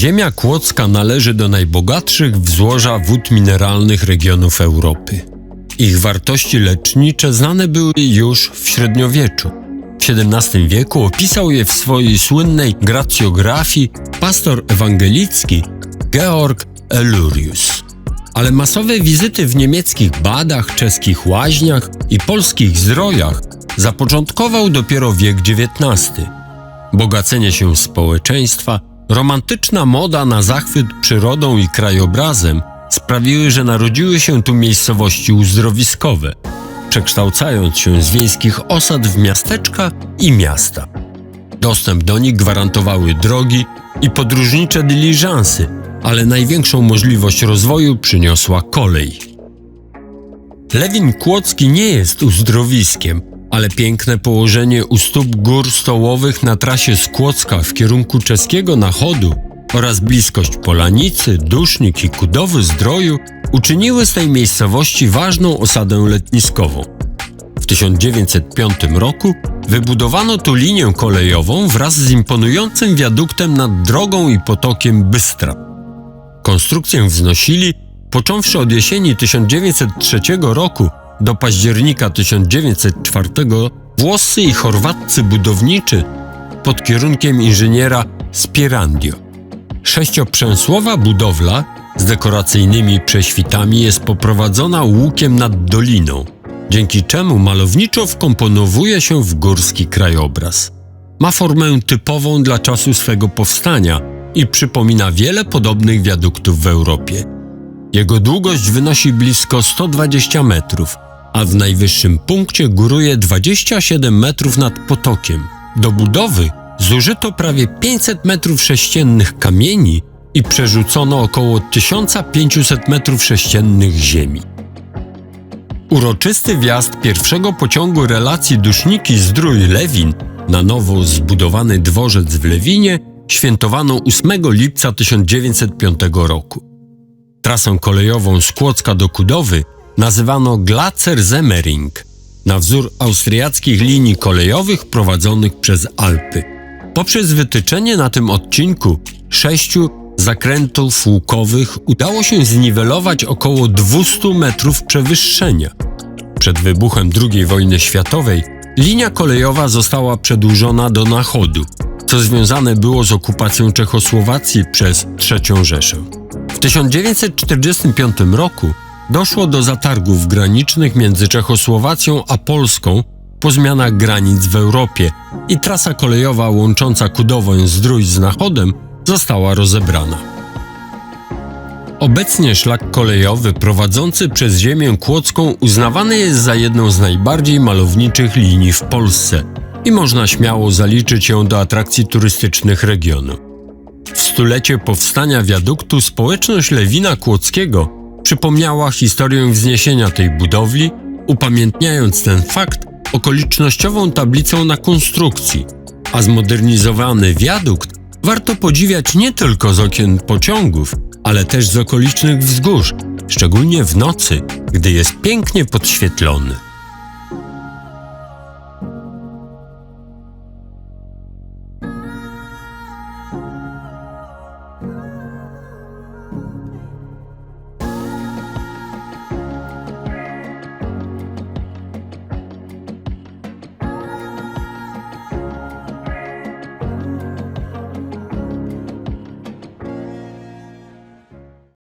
Ziemia kłodzka należy do najbogatszych w złoża wód mineralnych regionów Europy. Ich wartości lecznicze znane były już w średniowieczu. W XVII wieku opisał je w swojej słynnej gracjografii pastor ewangelicki Georg Elurius. Ale masowe wizyty w niemieckich badach, czeskich łaźniach i polskich zdrojach zapoczątkował dopiero wiek XIX. Bogacenie się społeczeństwa, romantyczna moda na zachwyt przyrodą i krajobrazem sprawiły, że narodziły się tu miejscowości uzdrowiskowe, przekształcając się z wiejskich osad w miasteczka i miasta. Dostęp do nich gwarantowały drogi i podróżnicze dyliżansy, ale największą możliwość rozwoju przyniosła kolej. Lewin Kłodzki nie jest uzdrowiskiem, ale piękne położenie u stóp gór stołowych na trasie z Kłodzka w kierunku czeskiego nachodu oraz bliskość Polanicy, Dusznik i Kudowy Zdroju uczyniły z tej miejscowości ważną osadę letniskową. W 1905 roku wybudowano tu linię kolejową wraz z imponującym wiaduktem nad drogą i potokiem Bystra. Konstrukcję wznosili, począwszy od jesieni 1903 roku do października 1904, włoscy i chorwaccy budowniczy pod kierunkiem inżyniera Spirandio. Sześcioprzęsłowa budowla z dekoracyjnymi prześwitami jest poprowadzona łukiem nad doliną, dzięki czemu malowniczo wkomponowuje się w górski krajobraz. Ma formę typową dla czasu swego powstania i przypomina wiele podobnych wiaduktów w Europie. Jego długość wynosi blisko 120 metrów, a w najwyższym punkcie góruje 27 metrów nad potokiem. Do budowy zużyto prawie 500 metrów sześciennych kamieni i przerzucono około 1500 metrów sześciennych ziemi. Uroczysty wjazd pierwszego pociągu relacji Duszniki Zdrój-Lewin na nowo zbudowany dworzec w Lewinie świętowano 8 lipca 1905 roku. Trasę kolejową z Kłodzka do Kudowy nazywano Glacer Semmering, na wzór austriackich linii kolejowych prowadzonych przez Alpy. Poprzez wytyczenie na tym odcinku sześciu zakrętów łukowych udało się zniwelować około 200 metrów przewyższenia. Przed wybuchem II wojny światowej linia kolejowa została przedłużona do Nachodu, co związane było z okupacją Czechosłowacji przez III Rzeszę. W 1945 roku doszło do zatargów granicznych między Czechosłowacją a Polską po zmianach granic w Europie i trasa kolejowa łącząca Kudowoń Zdrój z Nachodem została rozebrana. Obecnie szlak kolejowy prowadzący przez ziemię kłodzką uznawany jest za jedną z najbardziej malowniczych linii w Polsce i można śmiało zaliczyć ją do atrakcji turystycznych regionu. W stulecie powstania wiaduktu społeczność Lewina Kłodzkiego przypomniała historię wzniesienia tej budowli, upamiętniając ten fakt okolicznościową tablicą na konstrukcji, a zmodernizowany wiadukt warto podziwiać nie tylko z okien pociągów, ale też z okolicznych wzgórz, szczególnie w nocy, gdy jest pięknie podświetlony.